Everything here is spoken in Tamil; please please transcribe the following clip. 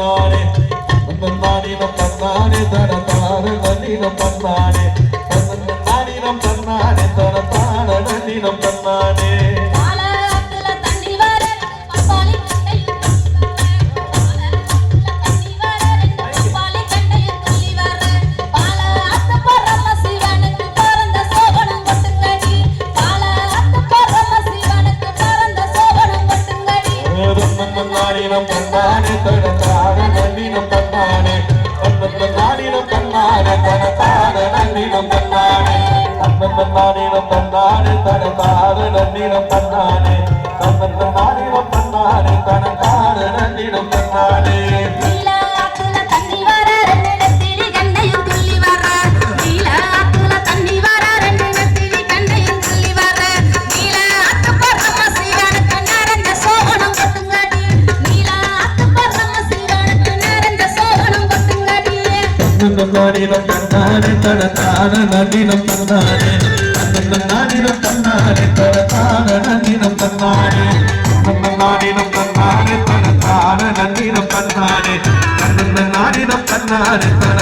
பன்னானே பன்னானி பன்னானே தர தார நன்னிடம் பன்னானே பன்னானிடம் பன்னானே தன்னானே தன்னத்தன் நாடினம் தன்னானே தனத்தான நன்னினம் தன்னானே தன்னத்தன் நாடினம் தன்னானே தனத்தான நன்னினம் தன்னானே அண்ணன் நானிடம் தன்னாரே தனதான நன்னிடம் தன்னாரே அண்ணன் நானிடம் தன்னாரே தனதான நன்னிடம் தன்னாரே அண்ணன் நானிடம் தன்னாரே தனதான நன்னிடம் தன்னாரே அண்ணன் நானிடம் தன்னாரே தன